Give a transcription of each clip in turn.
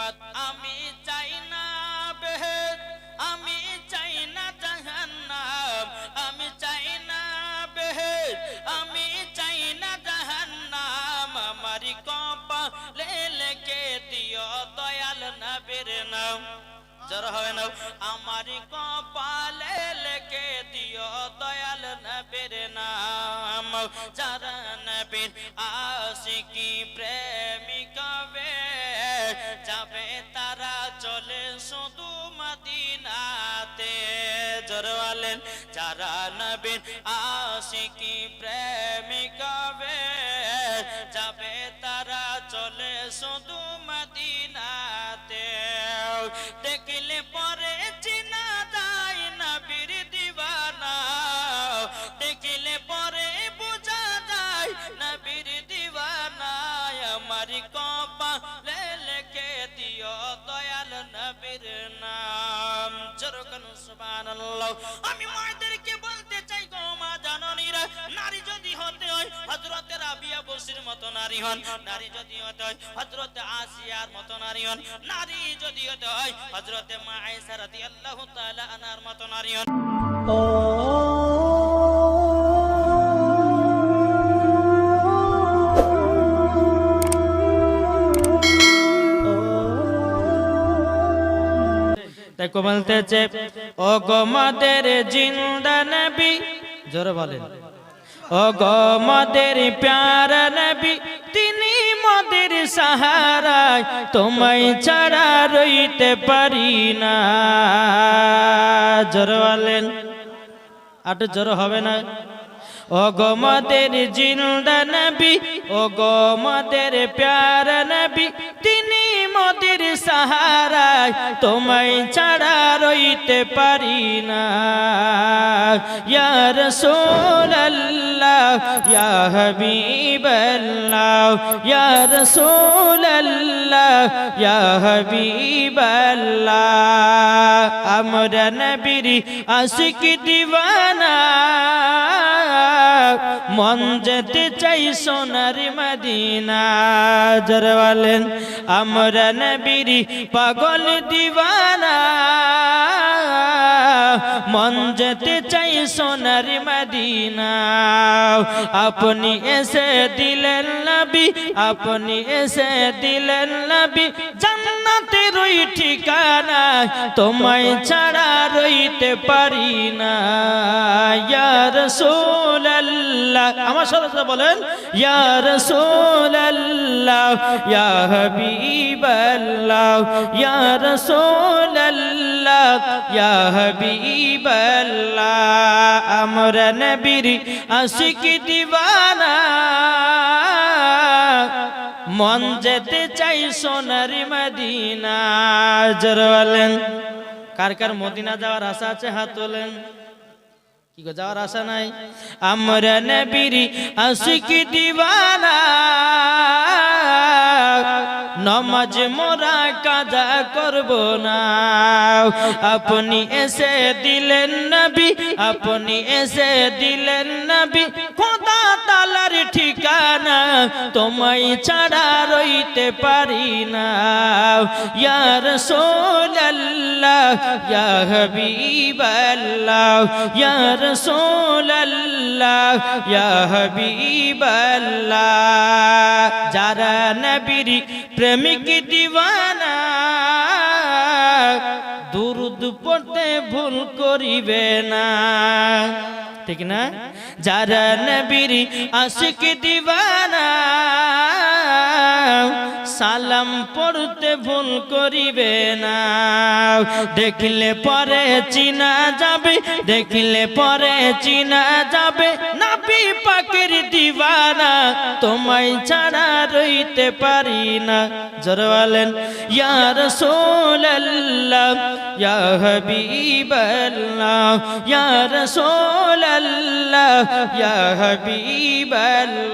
মোহাম্মদ আমি চাই না বেহেদ আমি চাই না জাহান্নাম, আমি চাই না বেহেদ আমি চাই না জাহান্নাম। আমারি কপালে লেখে দিও দয়াল নবীর নাম। জর হবে না, আমারি কপালে লেখে দিও দয়াল নবীর নাম। যারা নবীর আশিকি প্রেমিকা নবীর আশিকি প্রেমিকা বে নারী হন, নারী যদি হতে হয়, হযরতে আসিয়ার মতো নারী হন, নারী যদি হতে হয় আয়েশা রাদিয়াল্লাহু তাআলা আনহার মতো নারী হন। দেখো বলতেছে ও গো মাদের জিন্দা নবী, জোরে বলেন। ও গো মাদের প্যার নবী সাহারায় তোমায় ছাড়া রইতে পারি না। জোরে বলেন। আটু জোর হবে না? ও গো মদের জিন্দা নবী ও গো মদের প্যার নবী, তিনি মদের সাহারায় তোমায় ছাড়া রইতে পারি না। ইয়া রাসূলুল্লাহ ইয়া হাবিবাল্লাহ ইয়া রাসূলুল্লাহ ইয়া হাবিবাল্লাহ আমরা নবীর আশিক দিওয়ানা। মন যেতে চাই সোনার মদিনা। জরওয়ালেন আমরা নবীর পাগল দিওয়ানা। মন যেতে চাই সোনার মদিনা। আপনি এসে দিলেন নবী আপনি এসে দিলেন নবী। জান্নাতে ঠিকানা তোমায় ছাড়া রইতে পারি না। ইয়া রাসূলুল্লাহ। আমার সাথে বলেন, ইয়া রাসূলুল্লাহ, ইয়া হাবিবাল্লাহ, ইয়া রাসূলুল্লাহ, ইয়া হাবিবাল্লাহ। আমরা নবীর আশিক দিওয়ানা। মন যেতে চাই সোনার মদিনা। কার কার মদিনা যাওয়ার আশা আছে হাত তোলেন? কি গো, যাওয়ার আশা নাই? আমরা নবীর আশিক দিওয়ানা নমাজ মোরা কাজা করব না। আপনি এসে দিলেন নবী, আপনি এসে দিলেন নবী। ঠিকানা তোমায় ছাড়া রইতে পারি না। ইয়া রাসূলুল্লাহ, ইয়া হাবিবাল্লাহ, ইয়া রাসূলুল্লাহ, ইয়া হাবিবাল্লাহ। যারা নবীর প্রেমিক দিওয়ানা, দুরুদ পড়তে ভুল করিবে না। ঠিক না? যারা নবীর আশিক দিওয়ানা সালাম পড়তে ভুল করিবে না। দেখলে পরে চিনা যাবে, দেখলে পরে চিনা যাবে। নাবি পাকের দিওয়ানা তোমায় ছাড়া রইতে পারি না। জরওয়ালেন ইয়া রাসূলুল্লাহ, ইয়া হাবিবাল্লাহ, ইয়া রাসূলুল্লাহ, ইয়া হাবিবাল্লাহ।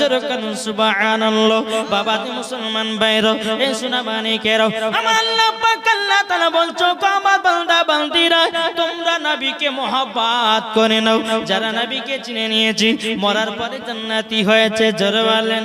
জরকান সুবহানাল্লাহ বাবা মুসলমান বাইর এ সোনা মানিকের আমার আল্লাহ পাক আল্লাহ তাআলা বলছো আমার বান্দা বান্দিরা, তোমরা নবীকে মহব্বত করে নাও। যারা নবীকে চিনে নিয়েছি, মরার পরে জান্নাতি হয়েছে, জোরে বলেন।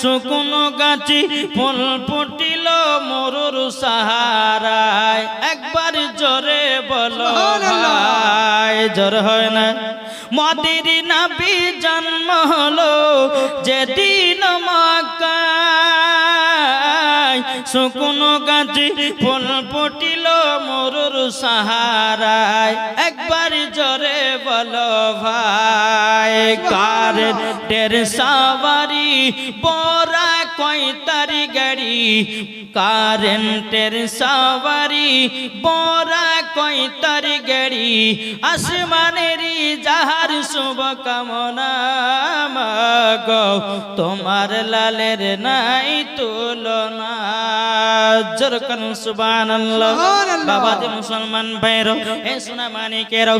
শুকনো গাছি ফুল ফুটিল মরুর সাহারায়। একবার জোরে বলো জোর হয় না। মদির নবী জন্ম হলো যেদিন মাকায় শুকনো গাছি ফুল ফুটিল মরুর সাহারায়। একবার জোরে বলো ভাই কার টের সাবারি বড়া কয়তারি গাড়ি? কারেন্টের সাবারি বড়া কয়তারি গাড়ি? আসমানেরই যাহার শুভ কামনা মাগো তোমার লালের নাই তুলনা। জরকন সুবহানাল্লাহ। বাবাজি মুসলমান ভাইরো এ সোনা মানিকেরও।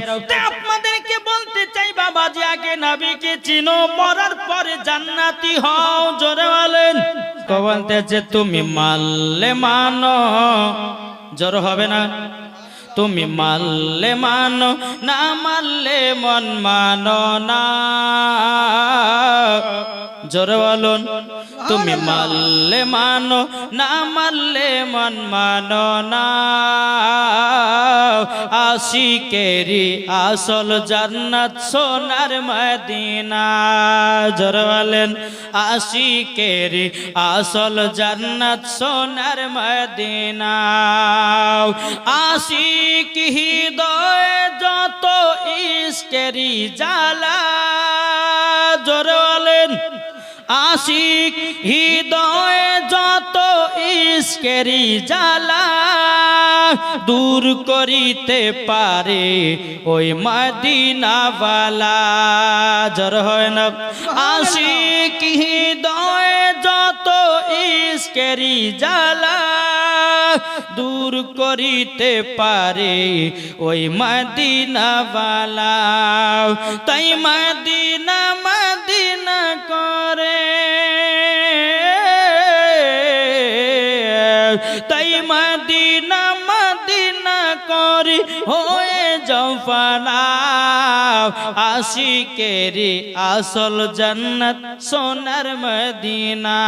আপনাদেরকে বলতে চাই বাবাজি আগে নবীকে চিনো, মরার পরে জান্নাতি হও, জোরে বলেন। তো বলতেছে তুমি মানলে মানো জোর হবে না। তুমি মানলে মানো না মানলে মন মানো না। জোরে বলুন, তুমি মানলে মানো না মানলে মন মানো না। আশিকেরি আসল জান্নাত সোনার মদিনা। জোরে বলেন, আশিকেরি আসল জান্নাত সোনার মদিনা। আশিক হৃদয় যত ইস্কেরি জালা জোরে বলেন, আশিক হৃদয় যত ইস্কেরি জালা দূর করিতে পারে। ওই মদিনাওয়ালা জর হয় না। আশিক হৃদয় যত ইস্কেরি জালা দূর করিতে পারে। ওই মদিনাওয়ালা, তাই মদিনা হয়ে জফানা আশিকেরি আসল জন্নত সোনার মদিনা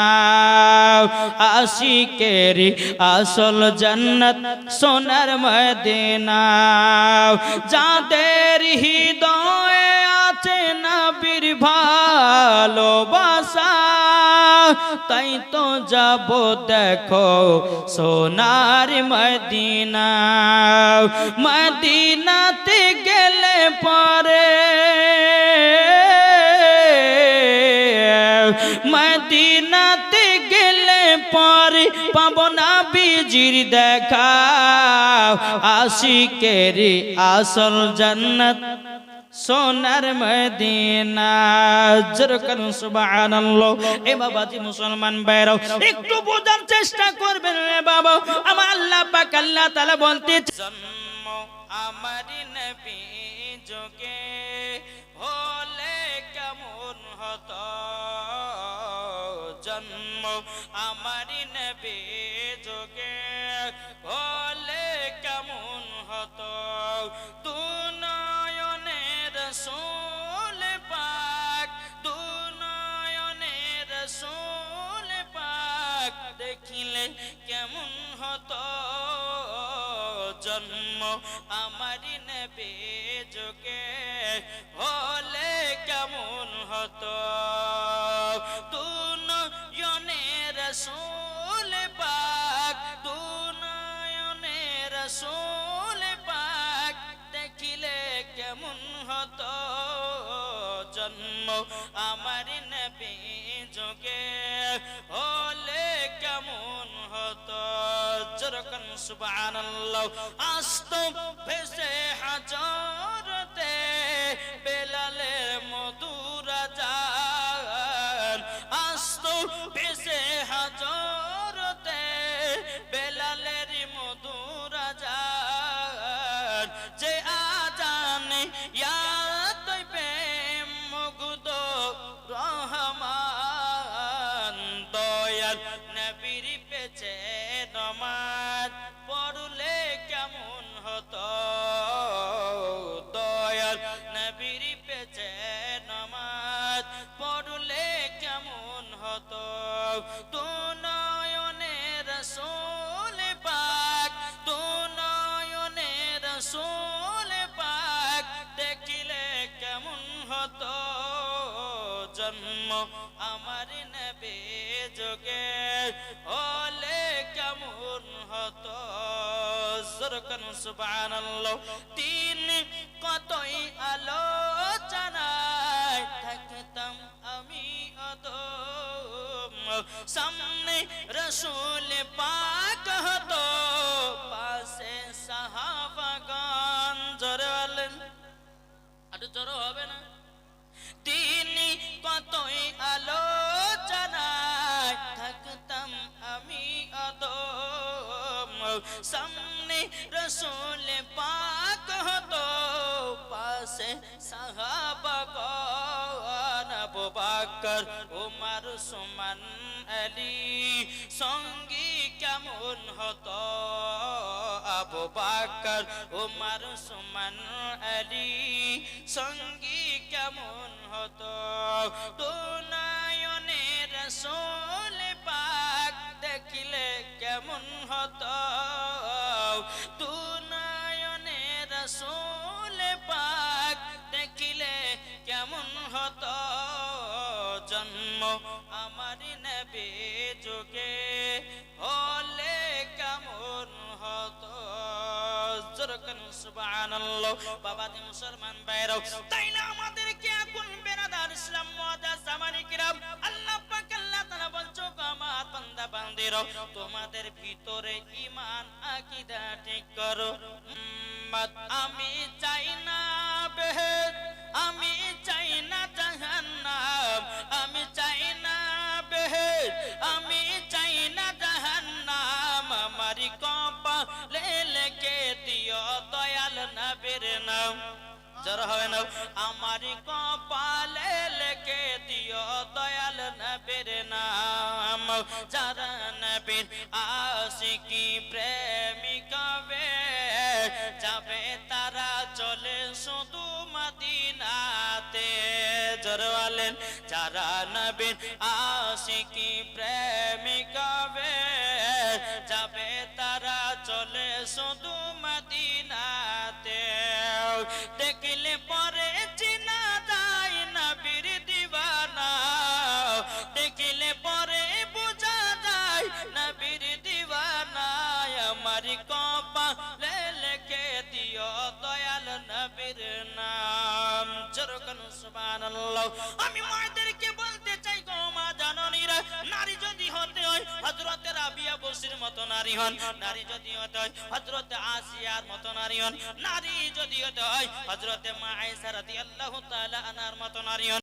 আশিকেরি আসল জন্নত সোনার মদিনা যাদের হৃদয় ভালোবাসা, তাই তো যাব দেখো সোনার মদিনা। মদিনাতে গেলে পরে মদিনাতে গেলে পরে পাবনা বিজির দেখা। আশিকেরি আসল জান্নাত। সোনার মদিনা। মুসলমান ভাইরাও একটু বোঝার চেষ্টা করবেন রে বাবা। আমার আল্লাহ পাক আল্লাহ তাআলা বলতে জন্ম আমারি যোগে হলে কেমন হতো? জন্ম আমারি যোগে হলে কেমন হতো? তু পাক তু নয়নের সোল পাক। দেখিলে কেমন হতো জন্ম আমারি নেবে যোগে হলে কেমন হতো? তু নয়নের সোল সুবহানাল্লাহ। আস্ত হাজরতে বেলালের মধুরা জান আস্ত ভেসে হাজরতে বেলালের মধুরা জান যে আজান ইয়াত প্রেম, মুগ্ধ, রহমান, দয়াল, নবীর পেছে নমা জন্ম আমার নেবে যোগে। হলে কেমন হতো? জরকন সুবহানাল্লাহ। তিন কতই আলোচনায় থাকতাম আমি অদম। সামনে রসুল পাক হতো পাশে রসুল পাক হতো, পাশে সাহাবাগণ আবু বকর, উমর, সুমন, আলী, সঙ্গী কেমন হতো? আবু বকর, উমর, সুমন, আলী, সঙ্গী কেমন হতো? তো নয়নে রসুল পাক দেখিলে কেমন হতো? আমার হলে কেমন হতো? জরকন সুবহানাল্লাহ। বাবা দি মুসলমান বাইরাও তাই না আমাদেরকে এখন বেরাদার ইসলাম জামানি কিরাম? আল্লাহ পাক, আল্লাহ তাআলা বলছো আমার বান্দা বান্দিরাও তোমাদের ভিতরে ঈমান, আকীদা ঠিক করো। উম্মত, আমি চাই না বেহেশত যারা নবীর আশিকি প্রেমিকা বে যাবে তারা চলে শুধু মদিনাতে। দেখলে পরে চিনা যায় নবীর দিবানা। দেখলে পরে বোঝা যায় নবীর দিবানা। আমার কপা লেখে দিও দয়াল নবীর নাম। জরকন সুবহানাল্লাহ। আমি হযরতে রাবিয়া বসির মতো নারী হন। নারী যদি হতে হয় আসিয়ার মতো নারী হন। নারী যদি হতে হয় মা আয়েশা রাদিয়াল্লাহু তাআলা আনার মতো নারী হন।